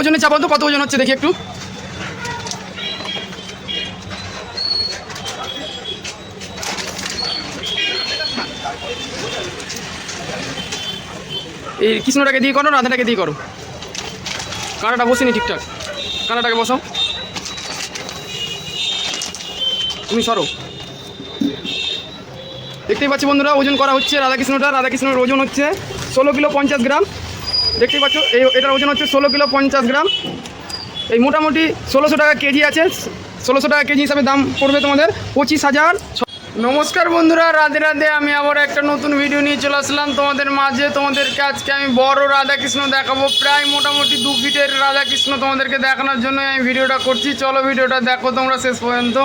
ওজনে চাপাও তো কত ওজন হচ্ছে দেখি একটু? এই কৃষ্ণটাকে দিয়ে করো, রাধাটাকে দিয়ে করো। কানাটা বসেনি ঠিকঠাক। কানাটাকে বসাও। তুমি সরো। দেখতেই পাচ্ছি বন্ধুরা, ওজন করা হচ্ছে রাধাকৃষ্ণটা। রাধাকৃষ্ণের ওজন হচ্ছে ষোলো কিলো পঞ্চাশ গ্রাম। দেখতেই পাচ্ছ, এই এটার ওজন হচ্ছে ষোলো কিলো পঞ্চাশ গ্রাম। এই মোটামুটি ষোলোশো টাকা কেজি আছে। ষোলোশো টাকা কেজি হিসাবে দাম পড়বে তোমাদের পঁচিশ হাজার নমস্কার বন্ধুরা, রাধে রাধে, আমি আবার একটা নতুন ভিডিও নিয়ে চলে আসলাম। তোমাদের মাঝে তোমাদেরকে আজকে আমি বড় রাধাকৃষ্ণ দেখাবো। প্রায় মোটামুটি দু ফিটের রাধাকৃষ্ণ তোমাদেরকে দেখানোর জন্য আমি ভিডিওটা করছি। চলো ভিডিওটা দেখো তোমরা শেষ পর্যন্ত।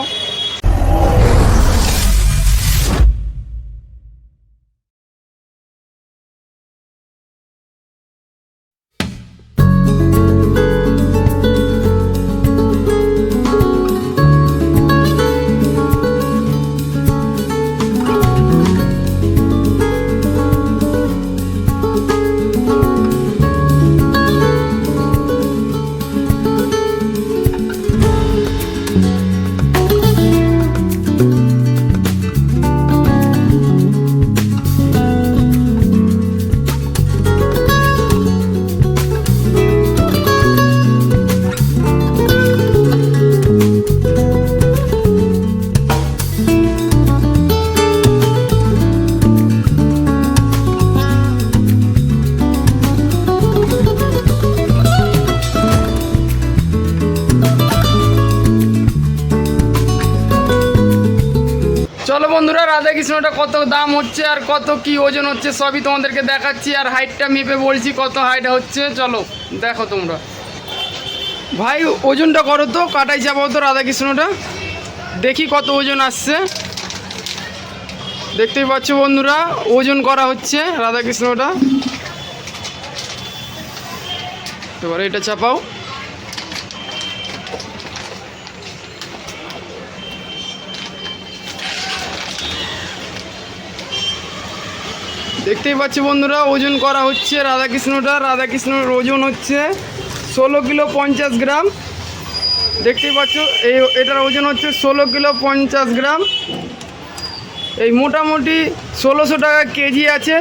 বন্ধুরা রাধা কৃষ্ণটা কত দাম হচ্ছে আর কত কি ওজন হচ্ছে সবই তোমাদেরকে দেখাচ্ছি আর হাইটটা মেপে বলছি কত হাইট হচ্ছে। চলো, দেখো তোমরা। ভাই, ওজনটা করো তো, কাটাই যাব তো রাধা কৃষ্ণটা দেখি কত ওজন আসছে। দেখতেই পাচ্ছ বন্ধুরা, ওজন করা হচ্ছে রাধা কৃষ্ণটা এবার এটা চাপাও। দেখতেই পাচ্ছি বন্ধুরা, ওজন করা হচ্ছে রাধাকৃষ্ণটা, রাধাকৃষ্ণের ওজন হচ্ছে ষোলো কিলো পঞ্চাশ গ্রাম। দেখতেই পাচ্ছ, এই এটার ওজন হচ্ছে ষোলো কিলো পঞ্চাশ গ্রাম। এই মোটামুটি ষোলোশো টাকা কেজি আছে।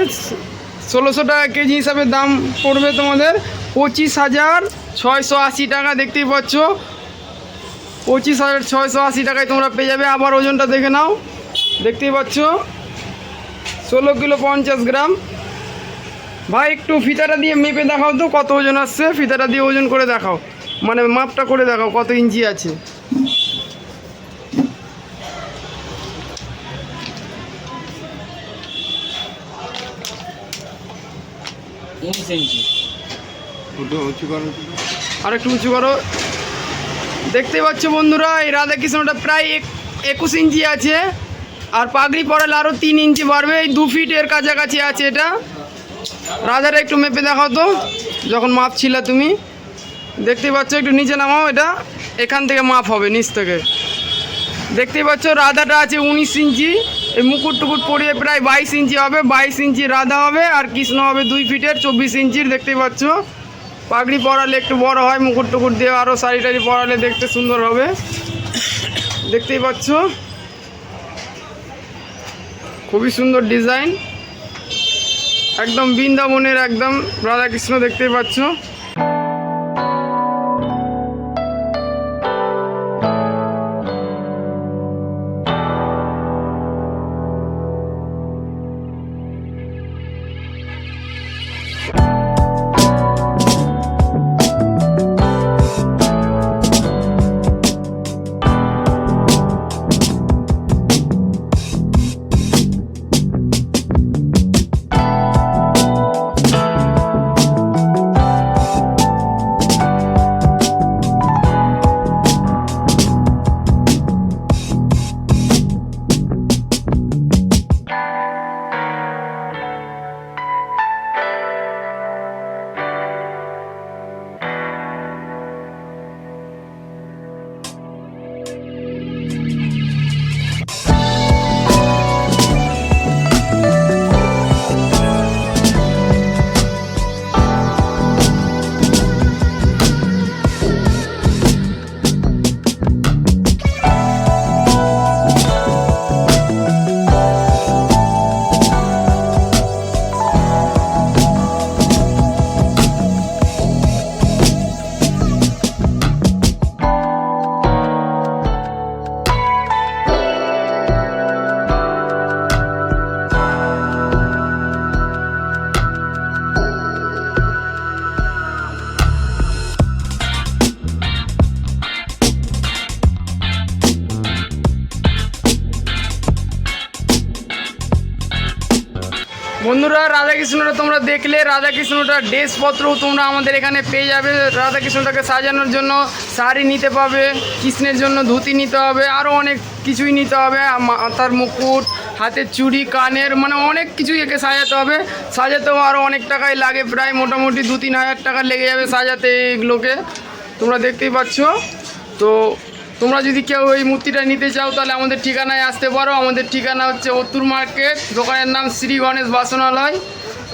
ষোলোশো টাকা কেজি হিসাবে দাম পড়বে তোমাদের পঁচিশ হাজার ছয়শো আশি টাকা, দেখতেই পাচ্ছ। পঁচিশ হাজার ছয়শো আশি টাকায় তোমরা পেয়ে যাবে। আবার ওজনটা দেখে নাও। দেখতেই পাচ্ছ ষোলো কিলো পঞ্চাশ গ্রাম। ভাই একটু ফিতাটা দিয়ে মেপে দেখাও তো কত ওজন আসছে। ফিতাটা দিয়ে ওজন করে দেখাও। মানে মাপটা করে দেখাও কত ইঞ্চি আছে। আর একটু উঁচু করো। দেখতে পাচ্ছ বন্ধুরা এই রাধাকৃষ্ণটা প্রায় এক- একুশ ইঞ্চি আছে। আর পাগড়ি পরালে আরও তিন ইঞ্চি বাড়বে, এই দু ফিট এর কাছাকাছি আছে এটা। রাধাটা একটু মেপে দেখাও তো, যখন মাপ ছিল তুমি। দেখতেই পাচ্ছ, একটু নিচে নামাও এটা, এখান থেকে মাপ হবে নিচ থেকে। দেখতেই পাচ্ছ রাধাটা আছে উনিশ ইঞ্চি, এই মুকুট টুকুট পরিয়ে প্রায় বাইশ ইঞ্চি হবে, বাইশ ইঞ্চি রাধা হবে আর কৃষ্ণ হবে দুই ফিটের চব্বিশ ইঞ্চির, দেখতেই পাচ্ছ। পাগড়ি পরালে একটু বড় হয়, মুকুট টুকুট দিয়ে আরও শাড়ি টাড়ি পরালে দেখতে সুন্দর হবে। দেখতেই পাচ্ছ। খুবই সুন্দর ডিজাইন। একদম বৃন্দাবনের একদম রাধাকৃষ্ণ দেখতেই পাচ্ছ। বন্ধুরা, রাধাকৃষ্ণটা তোমরা দেখলে রাধাকৃষ্ণটার ড্রেসপত্রও তোমরা আমাদের এখানে পেয়ে যাবে। রাধাকৃষ্ণটাকে সাজানোর জন্য শাড়ি নিতে পাবে, কৃষ্ণের জন্য ধুতি নিতে হবে আরও অনেক কিছুই নিতে হবে। মাথার মুকুট, হাতের চুড়ি, কানের মানে অনেক কিছুই একে সাজাতে হবে। সাজাতেও আরও অনেক টাকাই লাগে, প্রায় মোটামুটি দু তিন হাজার টাকা লেগে যাবে সাজাতে এগুলোকে। তোমরা দেখতেই পাচ্ছ। তো তোমরা যদি কেউ এই মূর্তিটা নিতে চাও, তাহলে আমাদের ঠিকানায় আসতে পারো। আমাদের ঠিকানা হচ্ছে অত্তুর মার্কেট। দোকানের নাম শ্রী গণেশ বাসনালয়।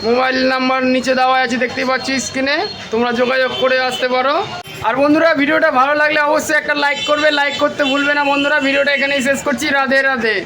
মোবাইল নাম্বার নিচে দেওয়া আছে, দেখতে পাচ্ছি স্ক্রিনে তোমরা যোগাযোগ করে আসতে পারো। আর বন্ধুরা, ভিডিওটা ভালো লাগলে অবশ্যই একটা লাইক করবে। লাইক করতে ভুলবে না বন্ধুরা। ভিডিওটা এখানেই শেষ করছি। রাধে রাধে।